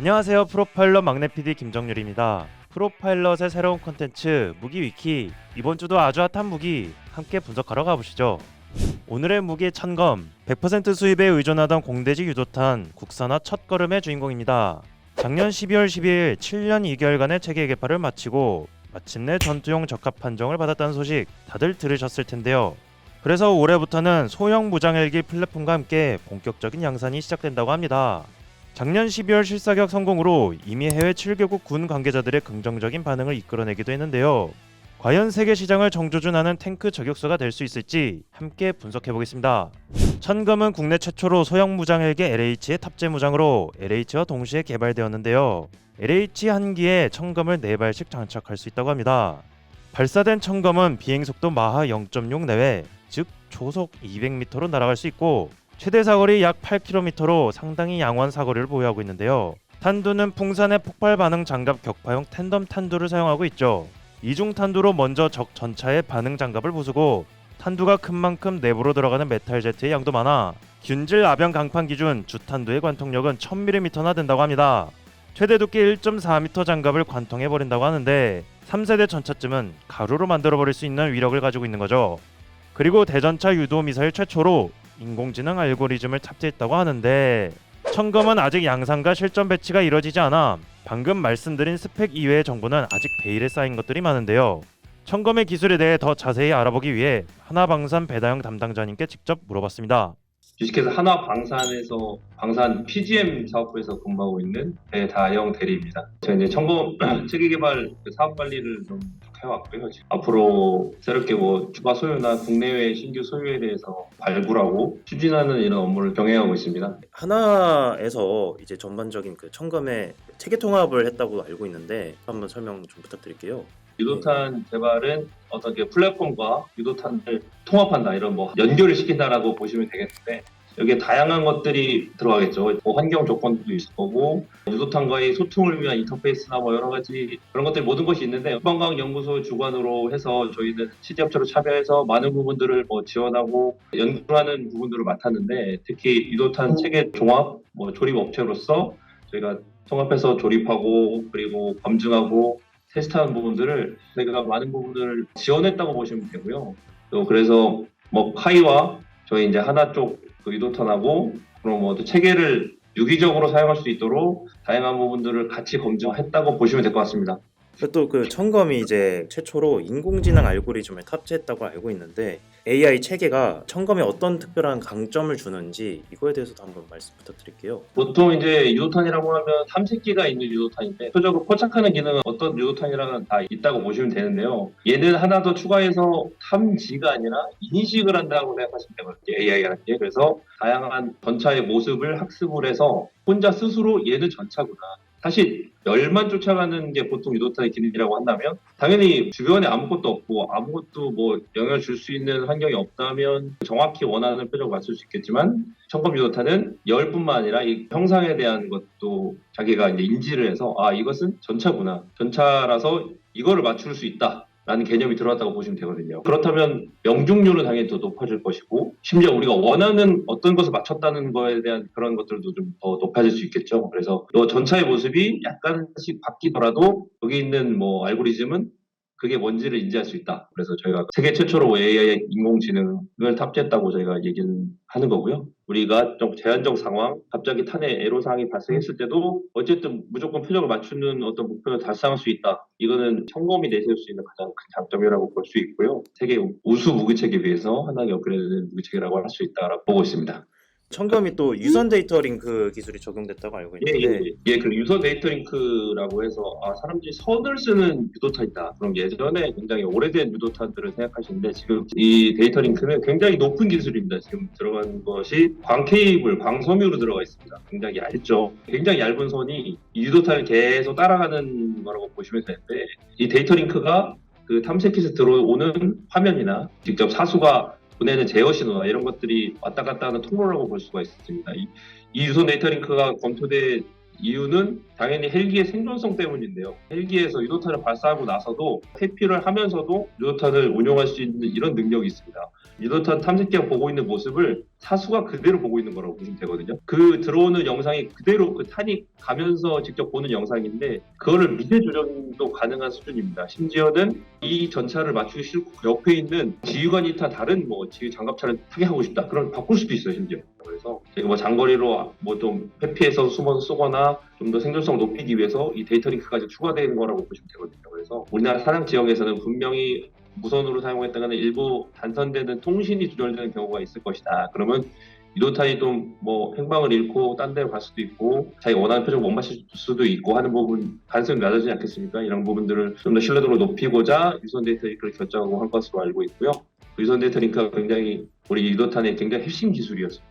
안녕하세요. 프로파일럿 막내 PD 김정률입니다. 프로파일럿의 새로운 콘텐츠 무기 위키 이번 주도 아주 핫한 무기 함께 분석하러 가보시죠. 오늘의 무기 천검 100% 수입에 의존하던 공대지 유도탄 국산화 첫 걸음의 주인공입니다. 작년 12월 12일 7년 2개월간의 체계 개발을 마치고 마침내 전투용 적합 판정을 받았다는 소식 다들 들으셨을 텐데요. 그래서 올해부터는 소형 무장 헬기 플랫폼과 함께 본격적인 양산이 시작된다고 합니다. 작년 12월 실사격 성공으로 이미 해외 7개국 군 관계자들의 긍정적인 반응을 이끌어내기도 했는데요. 과연 세계 시장을 정조준하는 탱크 저격수가 될 수 있을지 함께 분석해 보겠습니다. 천검은 국내 최초로 소형 무장 헬기 LH의 탑재 무장으로 LH와 동시에 개발되었는데요. LH 한 기에 천검을 4발씩 장착할 수 있다고 합니다. 발사된 천검은 비행 속도 마하 0.6 내외, 즉 초속 200m로 날아갈 수 있고 최대 사거리 약 8km로 상당히 양호한 사거리를 보유하고 있는데요. 탄두는 풍산의 폭발 반응 장갑 격파용 텐덤 탄두를 사용하고 있죠. 이중 탄두로 먼저 적 전차의 반응 장갑을 부수고 탄두가 큰 만큼 내부로 들어가는 메탈 제트의 양도 많아 균질 아병 강판 기준 주탄두의 관통력은 1000mm나 된다고 합니다. 최대 두께 1.4m 장갑을 관통해 버린다고 하는데 3세대 전차쯤은 가루로 만들어 버릴 수 있는 위력을 가지고 있는 거죠. 그리고 대전차 유도 미사일 최초로 인공지능 알고리즘을 탑재했다고 하는데 청검은 아직 양산과 실전 배치가 이뤄지지 않아 방금 말씀드린 스펙 이외의 정보는 아직 베일에 쌓인 것들이 많은데요. 청검의 기술에 대해 더 자세히 알아보기 위해 하나방산 배다영 담당자님께 직접 물어봤습니다. 주식회사 하나방산에서 방산 PGM 사업부에서 근무하고 있는 배다영 대리입니다. 제가 이제 청검 체계개발 그 사업 관리를 좀 해왔고요. 앞으로 새롭게 뭐 추가 소유나 국내외 신규 소유에 대해서 발굴하고 추진하는 이런 업무를 병행하고 있습니다. 하나에서 이제 전반적인 그 청검의 체계 통합을 했다고 알고 있는데 한번 설명 좀 부탁드릴게요. 유도탄 개발은 어떻게 플랫폼과 유도탄을 통합한다 이런 뭐 연결을 시킨다라고 보시면 되겠는데 여기에 다양한 것들이 들어가겠죠. 뭐 환경 조건도 있을 거고 유도탄과의 소통을 위한 인터페이스나 뭐 여러 가지 그런 것들 모든 것이 있는데 후방과학 연구소 주관으로 해서 저희는 시제업체로 참여해서 많은 부분들을 뭐 지원하고 연구하는 부분들을 맡았는데 특히 유도탄 체계 종합 뭐 조립 업체로서 저희가 통합해서 조립하고 그리고 검증하고 테스트하는 부분들을 저희가 많은 부분들을 지원했다고 보시면 되고요. 또 그래서 뭐 카이와 저희 이제 하나 쪽 그 유도탄하고 그럼 뭐또 체계를 유기적으로 사용할 수 있도록 다양한 부분들을 같이 검증했다고 보시면 될 것 같습니다. 또 그 청검이 이제 최초로 인공지능 알고리즘을 탑재했다고 알고 있는데 AI 체계가 청검에 어떤 특별한 강점을 주는지 이거에 대해서도 한번 말씀 부탁드릴게요. 보통 이제 유도탄이라고 하면 탐색기가 있는 유도탄인데 표적을 포착하는 기능은 어떤 유도탄이랑은 다 있다고 보시면 되는데요. 얘는 하나 더 추가해서 탐지가 아니라 인식을 한다고 생각하시면 되거든요. AI라는 게 그래서 다양한 전차의 모습을 학습을 해서 혼자 스스로 얘는 전차구나. 사실 열만 쫓아가는 게 보통 유도탄의 기능이라고 한다면 당연히 주변에 아무것도 없고 아무것도 뭐 영향을 줄 수 있는 환경이 없다면 정확히 원하는 표적을 맞출 수 있겠지만 청검 유도탄은 열뿐만 아니라 이 형상에 대한 것도 자기가 이제 인지를 해서 아 이것은 전차구나 전차라서 이거를 맞출 수 있다. 라는 개념이 들어왔다고 보시면 되거든요. 그렇다면 명중률은 당연히 더 높아질 것이고 심지어 우리가 원하는 어떤 것을 맞췄다는 거에 대한 그런 것들도 좀 더 높아질 수 있겠죠. 그래서 또 전차의 모습이 약간씩 바뀌더라도 여기 있는 뭐 알고리즘은 그게 뭔지를 인지할 수 있다. 그래서 저희가 세계 최초로 AI 인공지능을 탑재했다고 저희가 얘기를 하는 거고요. 우리가 좀 제한적 상황, 갑자기 탄의 애로사항이 발생했을 때도 어쨌든 무조건 표적을 맞추는 어떤 목표를 달성할 수 있다. 이거는 청검이 내세울 수 있는 가장 큰 장점이라고 볼 수 있고요. 세계 우수 무기체계에 비해서 하나의 업그레이드된 무기체계라고 할 수 있다라고 보고 있습니다. 청검이 또 유선 데이터 링크 기술이 적용됐다고 알고 예, 있는데 예, 예, 그 유서 데이터 링크라고 해서 아, 사람들이 선을 쓰는 유도탄이다. 그럼 예전에 굉장히 오래된 유도탄들을 생각하시는데 지금 이 데이터 링크는 굉장히 높은 기술입니다. 지금 들어간 것이 광 케이블, 광섬유로 들어가 있습니다. 굉장히 얇죠. 굉장히 얇은 선이 이 유도탄을 계속 따라가는 거라고 보시면 되는데 이 데이터 링크가 그 탐색기에서 들어오는 화면이나 직접 사수가 보내는 제어 신호나 이런 것들이 왔다 갔다 하는 통로라고 볼 수가 있습니다. 이, 이 유선 데이터 링크가 검토된 이유는 당연히 헬기의 생존성 때문인데요. 헬기에서 유도탄을 발사하고 나서도 회피를 하면서도 유도탄을 운용할 수 있는 이런 능력이 있습니다. 유도탄 탐색기가 보고 있는 모습을 사수가 그대로 보고 있는 거라고 보시면 되거든요. 그 들어오는 영상이 그대로 그 탄이 가면서 직접 보는 영상인데 그거를 미세 조정도 가능한 수준입니다. 심지어는 이 전차를 맞추기 싫고 그 옆에 있는 지휘관이 타 다른 뭐 지휘 장갑차를 타게 하고 싶다. 그럼 바꿀 수도 있어요, 심지어. 그래서 뭐 장거리로 뭐 좀 회피해서 숨어서 쏘거나 좀 더 생존성을 높이기 위해서 이 데이터 링크까지 추가되는 거라고 보시면 되거든요. 그래서 우리나라 사냥 지역에서는 분명히 무선으로 사용했다가는 일부 단선되는 통신이 두절되는 경우가 있을 것이다. 그러면 유도탄이 좀 뭐 행방을 잃고 딴 데로 갈 수도 있고 자기가 원하는 표정 못 맞출 수도 있고 하는 부분 가능성이 낮아지지 않겠습니까? 이런 부분들을 좀 더 신뢰도를 높이고자 유선 데이터 링크를 결정하고 한 것으로 알고 있고요. 유선 데이터 링크가 굉장히 우리 유도탄의 굉장히 핵심 기술이었습니다.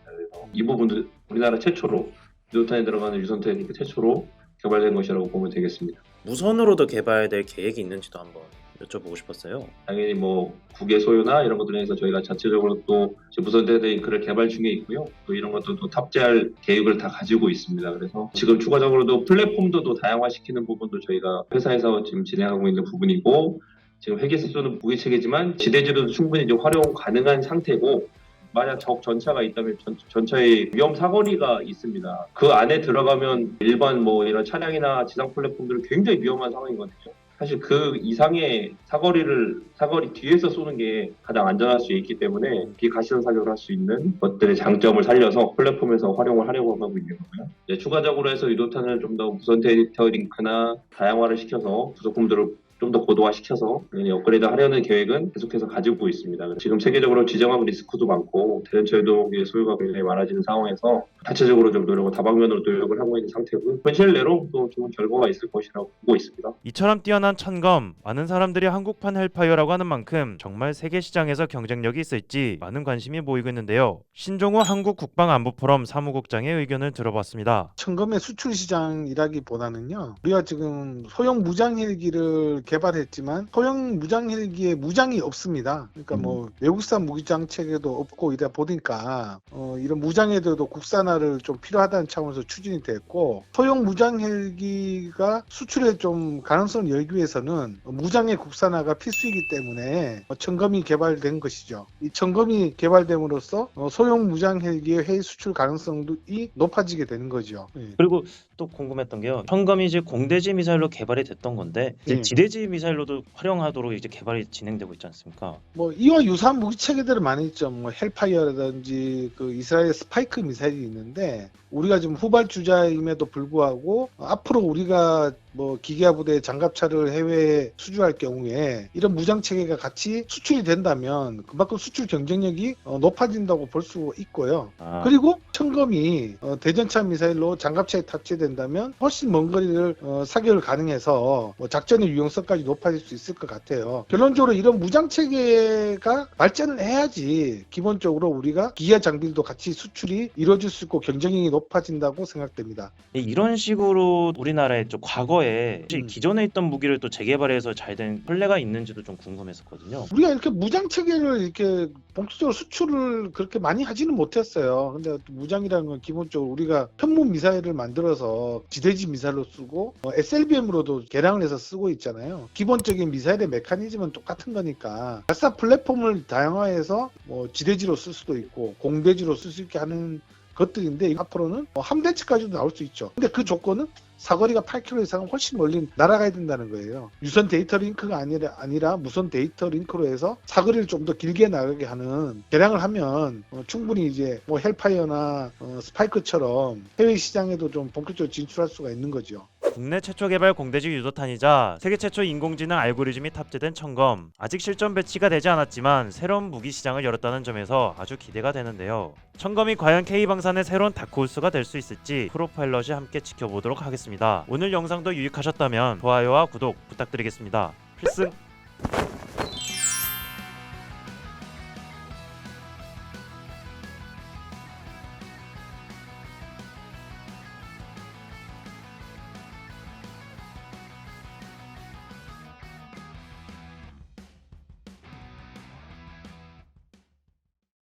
이 부분도 우리나라 최초로 유도탄에 들어가는 유선 링크 최초로 개발된 것이라고 보면 되겠습니다. 무선으로도 개발될 계획이 있는지도 한번 여쭤보고 싶었어요. 당연히 뭐 국외 소유나 이런 것들에 대해서 저희가 자체적으로 또 무선 데이터링크를 개발 중에 있고요. 또 이런 것들도 탑재할 계획을 다 가지고 있습니다. 그래서 지금 추가적으로도 플랫폼도 또 다양화시키는 부분도 저희가 회사에서 지금 진행하고 있는 부분이고 지금 회계에서 쏘는 무기 체계지만 지대지로도 충분히 이제 활용 가능한 상태고 만약 적 전차가 있다면 전, 전차의 위험 사거리가 있습니다. 그 안에 들어가면 일반 뭐 이런 차량이나 지상 플랫폼들은 굉장히 위험한 상황이거든요. 사실 그 이상의 사거리를 사거리 뒤에서 쏘는 게 가장 안전할 수 있기 때문에 비가시선 사격을 할 수 있는 것들의 장점을 살려서 플랫폼에서 활용을 하려고 하고 있는 거고요. 이제 추가적으로 해서 유도탄을 좀 더 무선 데이터 링크나 다양화를 시켜서 부속품들을 좀 더 고도화시켜서 당연히 업그레이드 하려는 계획은 계속해서 가지고 있습니다. 지금 세계적으로 지정학 리스크도 많고 대전차 유도의 소유가 굉장히 많아지는 상황에서 자체적으로 좀 노력을 다방면으로 노력을 하고 있는 상태고 현실 내로 또 좋은 결과가 있을 것이라고 보고 있습니다. 이처럼 뛰어난 천검 많은 사람들이 한국판 헬파이어라고 하는 만큼 정말 세계 시장에서 경쟁력이 있을지 많은 관심이 모이고 있는데요. 신종우 한국 국방안보 포럼 사무국장의 의견을 들어봤습니다. 천검의 수출 시장이라기보다는요. 우리가 지금 소형 무장 헬기를 개발했지만 소형 무장 헬기에 무장이 없습니다. 그러니까 뭐 외국산 무기장 체계도 없고 이다 보니까 어, 이런 무장에도 국산화를 좀 필요하다는 차원에서 추진이 됐고 소형 무장 헬기가 수출에 좀 가능성을 열기 위해서는 무장의 국산화가 필수이기 때문에 어, 천검이 개발된 것이죠. 이 천검이 개발됨으로써 어, 소형 무장 헬기의 해외 수출 가능성이 높아지게 되는 거죠. 예. 그리고 또 궁금했던 게요. 현검이 이제 공대지 미사일로 개발이 됐던 건데 예. 지대지 미사일로도 활용하도록 이제 개발이 진행되고 있지 않습니까? 뭐 이와 유사한 무기 체계들은 많이 있죠. 뭐 헬파이어라든지 그 이스라엘 스파이크 미사일이 있는데 우리가 지금 후발주자임에도 불구하고 앞으로 우리가 뭐 기계화 부대 장갑차를 해외에 수주할 경우에 이런 무장 체계가 같이 수출이 된다면 그만큼 수출 경쟁력이 어, 높아진다고 볼 수 있고요. 아, 그리고 천검이 어, 대전차 미사일로 장갑차에 탑재된다면 훨씬 먼 거리를 어, 사격을 가능해서 뭐 작전의 유용성까지 높아질 수 있을 것 같아요. 결론적으로 이런 무장 체계가 발전을 해야지 기본적으로 우리가 기아 장비도 같이 수출이 이루어질 수 있고 경쟁력이 높 아진다고 생각됩니다. 이런 식으로 우리나라의 좀 과거에 음. 기존에 있던 무기를 또 재개발해서 잘 된 선례가 있는지도 좀 궁금했었거든요. 우리가 이렇게 무장 체계를 이렇게 본격적으로 수출을 그렇게 많이 하지는 못했어요. 근데 또 무장이라는 건 기본적으로 우리가 편문 미사일을 만들어서 지대지 미사일로 쓰고 SLBM으로도 개량을 해서 쓰고 있잖아요. 기본적인 미사일의 메커니즘은 똑같은 거니까 발사 플랫폼을 다양화해서 뭐 지대지로 쓸 수도 있고 공대지로 쓸 수 있게 하는 것들인데 앞으로는 뭐 함대치까지도 나올 수 있죠. 근데 그 조건은 사거리가 8km 이상은 훨씬 멀리 날아가야 된다는 거예요. 유선 데이터 링크가 아니라, 아니라 무선 데이터 링크로 해서 사거리를 좀 더 길게 나가게 하는 개량을 하면 어, 충분히 이제 뭐 헬파이어나 어, 스파이크처럼 해외 시장에도 좀 본격적으로 진출할 수가 있는 거죠. 국내 최초 개발 공대지 유도탄이자 세계 최초 인공지능 알고리즘이 탑재된 천검 아직 실전 배치가 되지 않았지만 새로운 무기 시장을 열었다는 점에서 아주 기대가 되는데요. 천검이 과연 K방산의 새로운 다크호스가 될 수 있을지 프로파일럿이 함께 지켜보도록 하겠습니다. 오늘 영상도 유익하셨다면 좋아요와 구독 부탁드리겠습니다. 필승!